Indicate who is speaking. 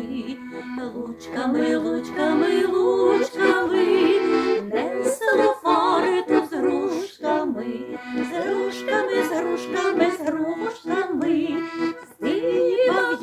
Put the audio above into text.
Speaker 1: лучками, лучками, лучками, лучками, несло форити з грушками, з грушками, з грушками, з грушками, здивав